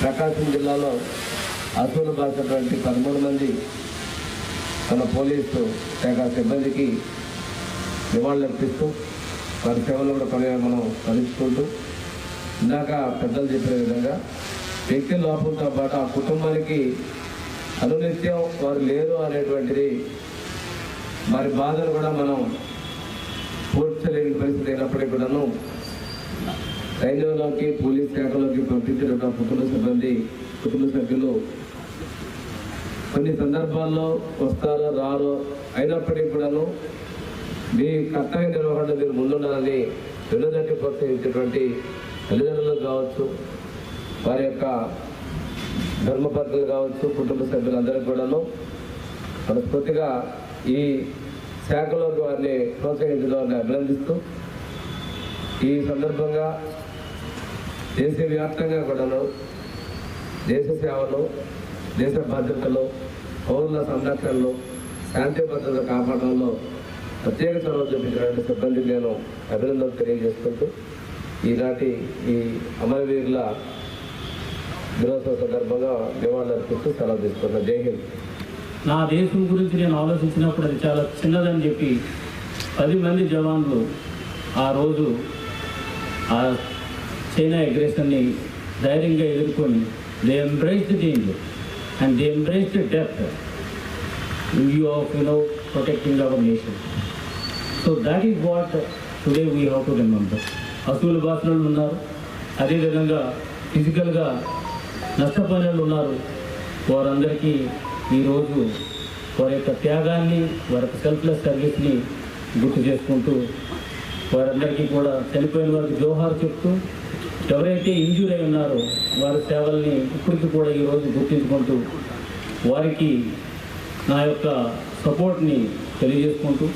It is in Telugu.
ప్రకాశం జిల్లాలో అసూలు కాసినటువంటి పదమూడు మంది మన పోలీసు శాఖ సిబ్బందికి నివాళులర్పిస్తూ వారి సేవలు కూడా కొన్ని మనం కలుసుకుంటూ ఇందాక పెద్దలు చెప్పిన విధంగా వ్యక్తి లోపంతో పాటు ఆ కుటుంబానికి అనునిత్యం వారు లేరు అనేటువంటిది వారి బాధను కూడా మనం పూడ్చలేని పరిస్థితి అయినప్పటికీ కూడాను రైల్వేలోకి పోలీస్ శాఖలోకి పంపించిన కుటుంబ సిబ్బంది కుటుంబ సభ్యులు కొన్ని సందర్భాల్లో వస్తారో రారో అయినప్పటికీ కూడాను మీ కర్తవ్య నిర్వహణ మీరు ముందుండాలని వెనుదండి ప్రోత్సహించేటువంటి తల్లిదండ్రులు కావచ్చు వారి యొక్క ధర్మపత్రులు కావచ్చు కుటుంబ సభ్యులందరికీ కూడాను మనస్ఫూర్తిగా ఈ శాఖలోకి వారిని ప్రోత్సహించడం అభినందిస్తూ ఈ సందర్భంగా దేశవ్యాప్తంగా కూడాను దేశ సేవలో దేశ భద్రతలో పౌరుల సంరక్షణలో శాంతి భద్రత కాపాడంలో ప్రత్యేక చొరవ చూపించినటువంటి సిబ్బందికి నేను అభినందనలు తెలియజేసుకుంటూ ఈనాటి ఈ అమరవీరుల దినోత్సవ సందర్భంగా నివాళులు అర్పిస్తూ సెలవు తీసుకున్నాను. జై హింద్. నా దేశం గురించి నేను ఆలోచించినప్పుడు అది చాలా చిన్నదని చెప్పి పది మంది జవాన్లు ఆ రోజు ఆ చైనా అగ్రెషన్ని ధైర్యంగా ఎదుర్కొని they embraced danger and they embraced death in view of you know protecting our nation so that is what today we have to remember అసూలు బాసులు ఉన్నారు. అదేవిధంగా ఫిజికల్గా నష్టపోయిన ఉన్నారు. వారందరికీ ఈరోజు వారి యొక్క త్యాగాన్ని వారి యొక్క సెల్ఫ్లెస్ సర్వీస్ని గుర్తు చేసుకుంటూ వారందరికీ కూడా చనిపోయిన వారికి జోహార్ చెప్తూ ఎవరైతే ఇంజూర్ అయి ఉన్నారో వారి సేవల్ని ఇప్పటికీ కూడా ఈరోజు గుర్తించుకుంటూ వారికి నా యొక్క సపోర్ట్ని తెలియజేసుకుంటూ